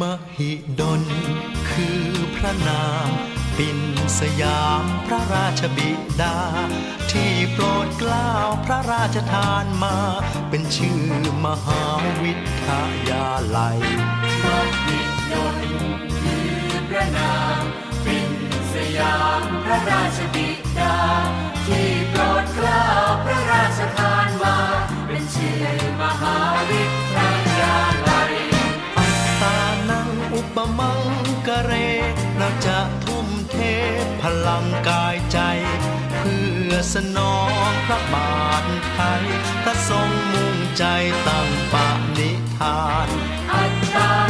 มหิดลคือพระนามปินสยามพระราชบิดา ที่โปรดเกล้าวพระราชทานมา เป็นชื่อมหาวิทยาลัยมหิดลคือพระนามป็นสยามพระราชบิดา ที่โปรด มังกะเรเราจะทุ่มเทพลังกายใจ เพื่อสนองพระบาทไทยพระทรงมุ่งใจตั้งปณิธานอัตตา